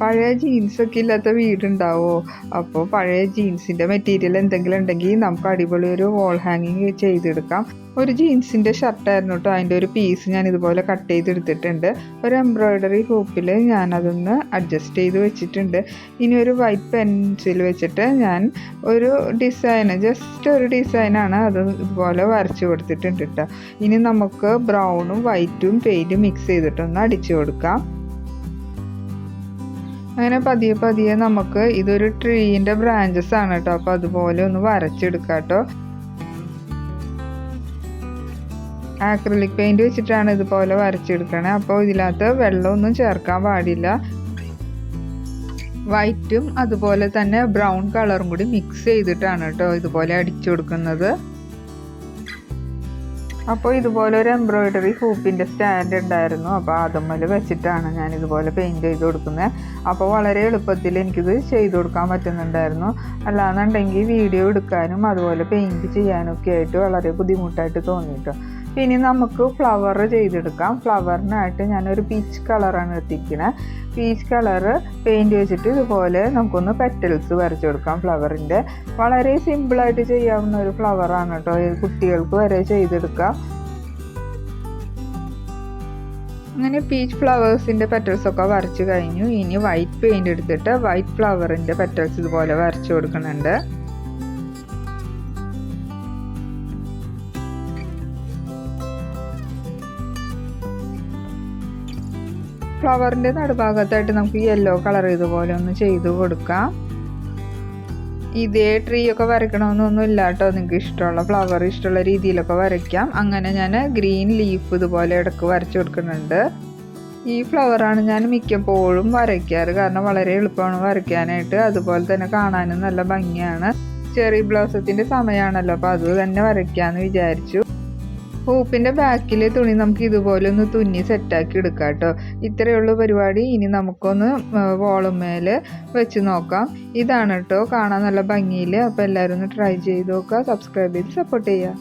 പഴയ ജീൻസൊക്കെ ഇല്ലാത്ത വീടുണ്ടാവോ? അപ്പോൾ പഴയ ജീൻസിന്റെ മെറ്റീരിയൽ എന്തെങ്കിലും ഉണ്ടെങ്കിൽ നമുക്ക് അടിപൊളി ഒരു വോൾ ഹാങ്ങിങ് ചെയ്തെടുക്കാം. ഒരു ജീൻസിന്റെ ഷർട്ടായിരുന്നു കേട്ടോ അതിന്റെ ഒരു പീസ് ഞാൻ ഇതുപോലെ കട്ട് ചെയ്തെടുത്തിട്ടുണ്ട്. ഒരു എംബ്രോയ്ഡറി ഹൂപ്പിൽ ഞാനതൊന്ന് അഡ്ജസ്റ്റ് ചെയ്ത് വെച്ചിട്ടുണ്ട്. ഇനി ഒരു വൈറ്റ് പെൻസിൽ വെച്ചിട്ട് ഞാൻ ഒരു ഡിസൈൻ ജസ്റ്റ് ഒരു ഡിസൈനാണ് അത് ഇതുപോലെ വരച്ച് കൊടുത്തിട്ടുണ്ട് കേട്ടോ ഇനി നമുക്ക് ബ്രൗണും വൈറ്റും പെയിന്റും മിക്സ് ചെയ്തിട്ടൊന്ന് അടിച്ചു കൊടുക്കാം. അങ്ങനെ പതിയെ പതിയെ നമുക്ക് ഇതൊരു ട്രീന്റെ ബ്രാഞ്ചസ് ആണ് കേട്ടോ. അപ്പോൾ അതുപോലെ ഒന്ന് വരച്ചെടുക്കാം കേട്ടോ. ആക്രിലിക് പെയിന്റ് വെച്ചിട്ടാണ് ഇതുപോലെ വരച്ചെടുക്കണേ. അപ്പോൾ ഇതിനകത്ത് വെള്ളമൊന്നും ചേർക്കാൻ പാടില്ല. വൈറ്റും അതുപോലെ തന്നെ ബ്രൗൺ കളറും കൂടി മിക്സ് ചെയ്തിട്ടാണ് കേട്ടോ ഇതുപോലെ അടിച്ചു കൊടുക്കുന്നത്. അപ്പോൾ ഇതുപോലെ ഒരു എംബ്രോയിഡറി ഹൂപ്പിന്റെ സ്റ്റാൻഡ് ഉണ്ടായിരുന്നു. അപ്പോൾ അതുമ്മൽ വെച്ചിട്ടാണ് ഞാൻ ഇതുപോലെ പെയിന്റ് ചെയ്ത് കൊടുക്കുന്നത്. അപ്പോൾ വളരെ എളുപ്പത്തിൽ എനിക്കിത് ചെയ്ത് കൊടുക്കാൻ പറ്റുന്നുണ്ടായിരുന്നു. അല്ലാന്നുണ്ടെങ്കിൽ വീഡിയോ എടുക്കാനും അതുപോലെ പെയിന്റ് ചെയ്യാനൊക്കെ ആയിട്ട് വളരെ ബുദ്ധിമുട്ടായിട്ട് തോന്നിയിട്ടോ. പിന്നെ നമുക്ക് ഫ്ലവർ ചെയ്തെടുക്കാം. ഫ്ലവറിനായിട്ട് ഞാനൊരു പീച്ച് കളറാണ് എത്തിക്കുന്നത് പീച്ച് കളറ് പെയിന്റ് വെച്ചിട്ട് ഇതുപോലെ നമുക്കൊന്ന് പെറ്റൽസ് വരച്ചു കൊടുക്കാം ഫ്ലവറിന്റെ വളരെ സിമ്പിളായിട്ട് ചെയ്യാവുന്ന ഒരു ഫ്ലവറാണ് കേട്ടോ. കുട്ടികൾക്ക് വരെ ചെയ്തെടുക്കാം. അങ്ങനെ പീച്ച് ഫ്ലവേഴ്സിന്റെ പെറ്റൽസൊക്കെ വരച്ചു കഴിഞ്ഞു. ഇനി വൈറ്റ് പെയിന്റ് എടുത്തിട്ട് വൈറ്റ് ഫ്ലവറിന്റെ പെറ്റൽസ് ഇതുപോലെ വരച്ചു കൊടുക്കുന്നുണ്ട്. ഫ്ലവറിന്റെ നടുഭാഗത്തായിട്ട് നമുക്ക് യെല്ലോ കളർ ഇതുപോലെ ഒന്ന് ചെയ്ത് കൊടുക്കാം. ഇതേ ട്രീ ഒക്കെ വരയ്ക്കണമെന്നൊന്നും ഇല്ല കേട്ടോ. നിങ്ങൾക്ക് ഇഷ്ടമുള്ള ഫ്ലവർ ഇഷ്ടമുള്ള രീതിയിലൊക്കെ വരയ്ക്കാം. അങ്ങനെ ഞാൻ ഗ്രീൻ ലീഫ് ഇതുപോലെ ഇടയ്ക്ക് വരച്ചു കൊടുക്കുന്നുണ്ട്. ഈ ഫ്ലവറാണ് ഞാൻ മിക്കപ്പോഴും വരയ്ക്കാറ്. കാരണം വളരെ എളുപ്പമാണ് വരയ്ക്കാനായിട്ട്. അതുപോലെ തന്നെ കാണാനും നല്ല ഭംഗിയാണ്. ചെറി ബ്ലോസത്തിന്റെ സമയമാണല്ലോ. അപ്പോൾ അത് തന്നെ വരയ്ക്കാമെന്ന് വിചാരിച്ചു. ഹൂപ്പിന്റെ ബാക്കിലെ തുണി നമുക്ക് ഇതുപോലെ ഒന്ന് തുന്നി സെറ്റാക്കി എടുക്കാം കേട്ടോ ഇത്രയേ ഉള്ളൂ പരിപാടി. ഇനി നമുക്കൊന്ന് വോളുമേൽ വെച്ച് നോക്കാം. ഇതാണ് കേട്ടോ കാണാൻ നല്ല ഭംഗിയിൽ അപ്പോൾ എല്ലാവരും ഒന്ന് ട്രൈ ചെയ്ത് നോക്കുക. സബ്സ്ക്രൈബ് ചെയ്ത് സപ്പോർട്ട് ചെയ്യുക.